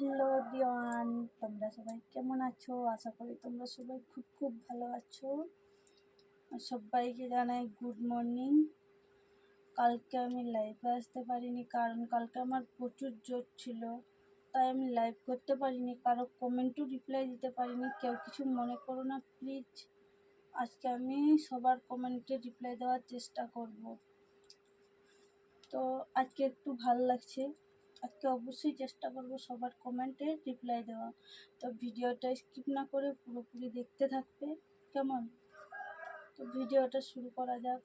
Hello everyone, তোমরা সবাই কেমন আছো? আশা করি তোমরা সবাই খুব খুব ভালো আছো। সবাইকে জানাই গুড মর্নিং কালকে আমি লাইভে আসতে পারিনি, কারণ কালকে আমার প্রচুর জোর ছিল। তাই আমি লাইভ করতে পারিনি, কারও কমেন্টও রিপ্লাই দিতে পারিনি। কেউ কিছু মনে করো না প্লিজ আজকে আমি সবার কমেন্টে রিপ্লাই দেওয়ার চেষ্টা করব। তো আজকে একটু ভালো লাগছে। আজকে অবশ্যই চেষ্টা করব সবার কমেন্টে রিপ্লাই দেওয়া। তো ভিডিওটা স্কিপ না করে পুরোপুরি দেখতে থাকবে, কেমন? তো ভিডিওটা শুরু করা যাক।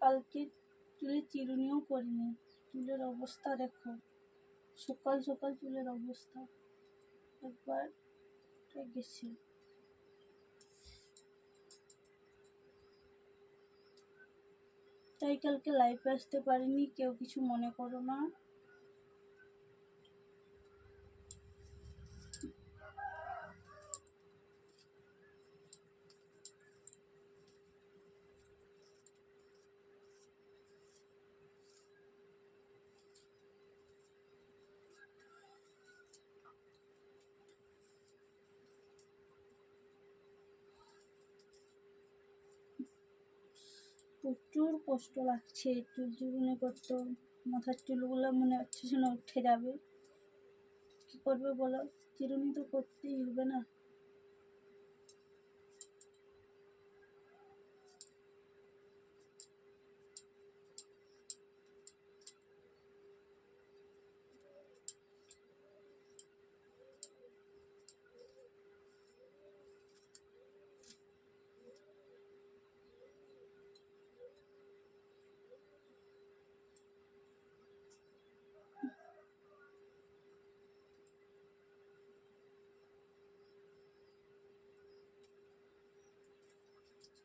কালকে চুলে চিরুনিও করিনি, চুলের অবস্থা দেখো। সকাল সকাল চুলের অবস্থা। একবার গেছি? তাই কালকে লাইভে আসতে পারিনি, কেউ কিছু মনে করো না। প্রচুর কষ্ট লাগছে চুল চুরুনি করতে মাথার চুলগুলো মনে হচ্ছে যেন উঠে যাবে। কী করবে বলো? চিরুনি তো করতেই হবে না।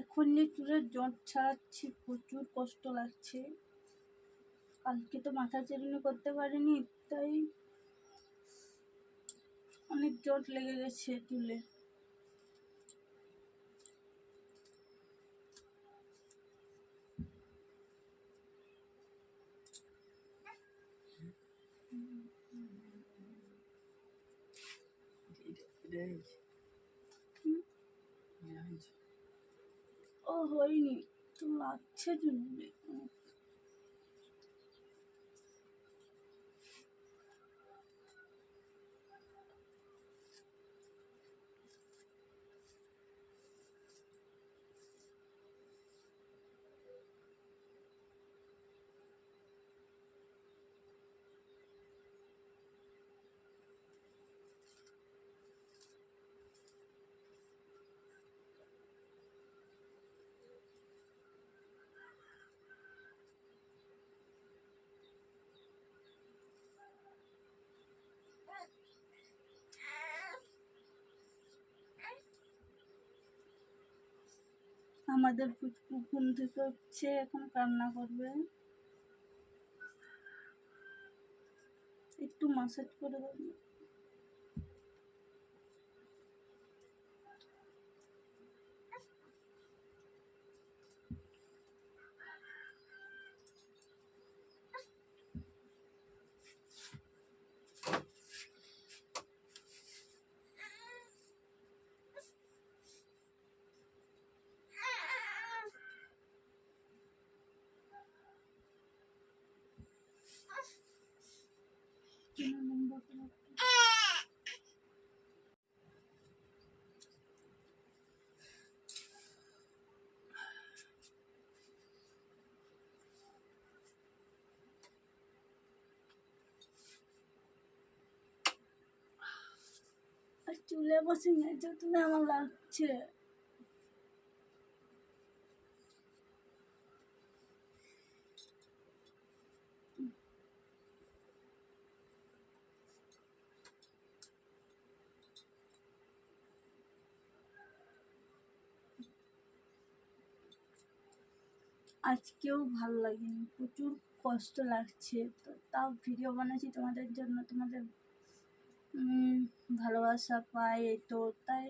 এখন যে চুলের জট ছাড়াচ্ছি, প্রচুর কষ্ট লাগছে। কালকে তো মাথা চিরুনি করতে পারিনি, তাই অনেক জট লেগে গেছে চুলে। এটা 我和你都拿切成饼 আমাদের ঘুম থেকে উঠছে এখন কান্না করবে। একটু মাসাজ করে দেবো চুলে বসে নেই তো তুমি আমার লাগছে আজকেও ভালো লাগেনি, প্রচুর কষ্ট লাগছে। তো তাও ভিডিও বানাচ্ছি তোমাদের জন্য, তোমাদের ভালোবাসা পাই তো, তাই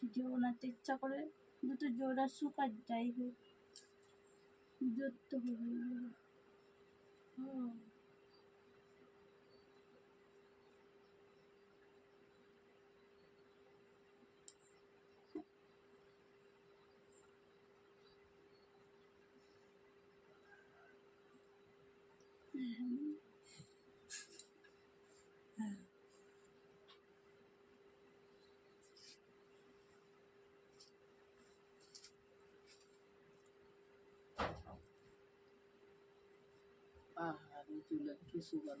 ভিডিও বানাতে ইচ্ছা করে দুটো আসুক আর যাই হোক। জোর তো Ah, tulad ko suwan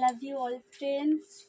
love you all friends.